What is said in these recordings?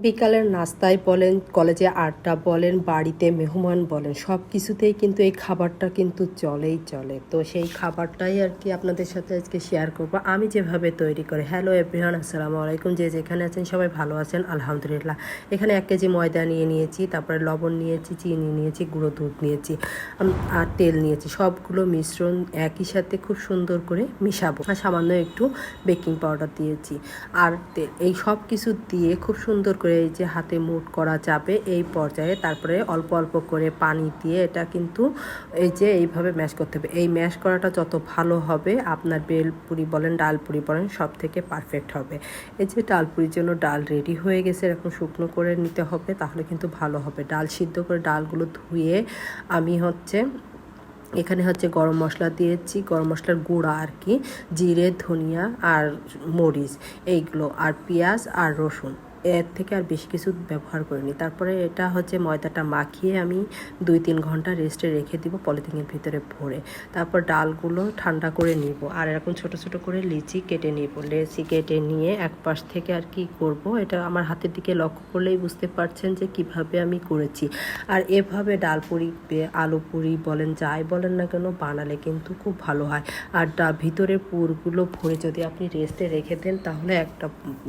বিকালের নাস্তায় বলেন, কলেজে আড্ডা বলেন, বাড়িতে মেহমান বলেন, সব কিছুতেই কিন্তু এই খাবারটা কিন্তু চলেই চলে। তো সেই খাবারটাই আর কি আপনাদের সাথে আজকে শেয়ার করব। আমি যেভাবে তৈরি করি। হ্যালো এভরিওয়ান আসসালামু আলাইকুম। যে যেখানে আছেন সবাই ভালো আছেন, আলহামদুলিল্লাহ। এখানে এক কেজি ময়দা নিয়ে নিয়েছি, তারপরে লবণ নিয়েছি, চিনি নিয়েছি, গুঁড়ো দুধ নিয়েছি আর তেল নিয়েছি। সবগুলো মিশ্রণ একই সাথে খুব সুন্দর করে মিশাবো। আর সামান্য একটু বেকিং পাউডার দিয়েছি। আর তে- এই সব কিছু দিয়ে খুব সুন্দর করে এই যে হাতে মুট করা যাবে এই পর্যায়ে তারপরে অল্প অল্প করে পানি দিয়ে এটা কিন্তু এই যে এইভাবে ম্যাশ করতে হবে। এই ম্যাশ করাটা যত ভালো হবে, আপনার বেলপুরি বলেন ডালপুরি বলেন, সব থেকে পারফেক্ট হবে। এই যে ডালপুরির জন্য ডাল রেডি হয়ে গেছে, এরকম শুকনো করে নিতে হবে তাহলে কিন্তু ভালো হবে। ডাল সিদ্ধ করে ডালগুলো ধুয়ে আমি হচ্ছে, এখানে হচ্ছে গরম মশলা দিয়েছি, গরম মশলার গুঁড়া আর কি, জিরে, ধনিয়া আর মরিচ, এইগুলো আর পেঁয়াজ আর রসুন। এর থেকে আর বেশি কিছু ব্যবহার করিনি। তারপরে এটা হচ্ছে ময়দাটা মাখিয়ে আমি দুই তিন ঘণ্টা রেস্টে রেখে দিব পলিথিনের ভিতরে ভরে। তারপর ডালগুলো ঠান্ডা করে নিব আর এরকম ছোট ছোট করে লিচি কেটে নিব। লিচি কেটে নিয়ে এক পাশ থেকে আর কি করব এটা আমার হাতের দিকে লক্ষ্য করলেই বুঝতে পারছেন যে কীভাবে আমি করেছি। আর এভাবে ডাল পুরি আলু পুরি বলেন যাই বলেন না কেন বানালে কিন্তু খুব ভালো হয়। আর ডা, ভিতরের পুরগুলো ভরে যদি আপনি রেস্টে রেখে দেন তাহলে একটা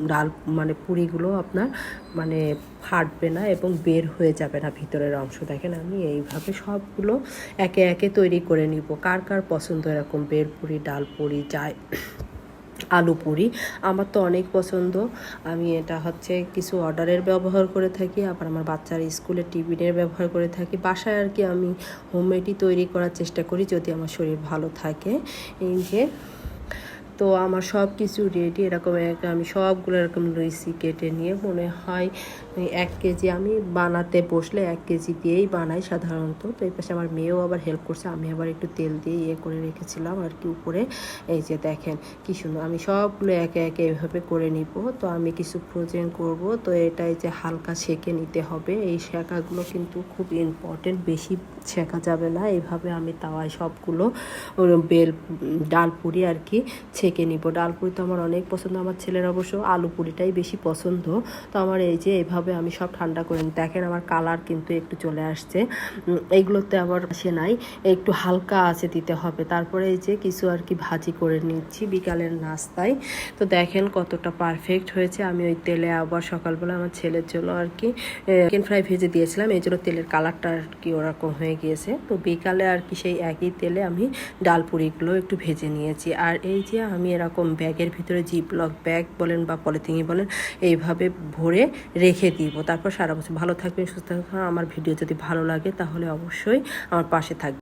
ডাল মানে পুরিগুলো আপনার মানে ফাটবে না এবং বের হয়ে যাবে না ভিতরের অংশ। দেখেন আমি এইভাবে সবগুলো একে একে তৈরি করে নিব। কার কার পছন্দ এরকম? বের পুরি ডাল পুরি যাই আলু পুরি আমার তো অনেক পছন্দ। আমি এটা হচ্ছে কিছু অর্ডারের ব্যবহার করে থাকি, আবার আমার বাচ্চার স্কুলে টিফিনের ব্যবহার করে থাকি। বাসায় আর কি আমি হোমমেডই তৈরি করার চেষ্টা করি যদি আমার শরীর ভালো থাকে। এই যে তো আমার সব কিছু রেডি এরকম এক, আমি সবগুলো এরকম লইছি কেটে নিয়ে মনে হয় এক কেজি আমি বানাতে বসলে এক কেজি দিয়েই বানাই সাধারণত। তো এই পাশে আমার মেয়েও আবার হেল্প করছে, আমি আবার একটু তেল দিয়ে ইয়ে করে রেখেছিলাম আর কি উপরে। এই যে দেখেন কি সুন্দর, আমি সবগুলো একে একে এইভাবে করে নিব। তো আমি কিছু ফ্রোজেন করব, তো এটাই যে হালকা সেকে নিতে হবে। এই শেখাগুলো কিন্তু খুব ইম্পর্টেন্ট বেশি শেখা যাবে না। এইভাবে আমি তাওয়ায় সবগুলো বেল, ডাল পুরি আর কি ছেঁকে নিব। ডাল পুরি তো আমার অনেক পছন্দ, আমার ছেলের অবশ্য আলু পুরিটাই বেশি পছন্দ। তো আমার এই যে এভাবে আমি সব ঠান্ডা করে নিই। দেখেন আমার কালার কিন্তু একটু চলে আসছে। এইগুলোতে আবার আসে নাই। একটু হালকা আছে দিতে হবে। তারপরে এই যে কিছু আর কি ভাজি করে নিচ্ছি বিকালের নাস্তায়। তো দেখেন কতটা পারফেক্ট হয়েছে। আমি ওই তেলে আবার সকালবেলা আমার ছেলের জন্য আর কি চিকেন ফ্রাই ভেজে দিয়েছিলাম। এই জন্য তেলের কালারটা আর কি ওরকম হয়ে গিয়েছে। তো বিকালে আর কি সেই একই তেলে আমি ডাল পুরিগুলো একটু ভেজে নিয়েছি। আর এই যে আমি এরকম ব্যাগের ভিতরে জিপলক ব্যাগ বলেন বা পলিথিনই বলেন, এইভাবে ভরে রেখে দিব। তারপর সারা বছর ভালো থাকবেন, সুস্থ থাকবেন। আমার ভিডিও যদি ভালো লাগে তাহলে অবশ্যই আমার পাশে থাকবে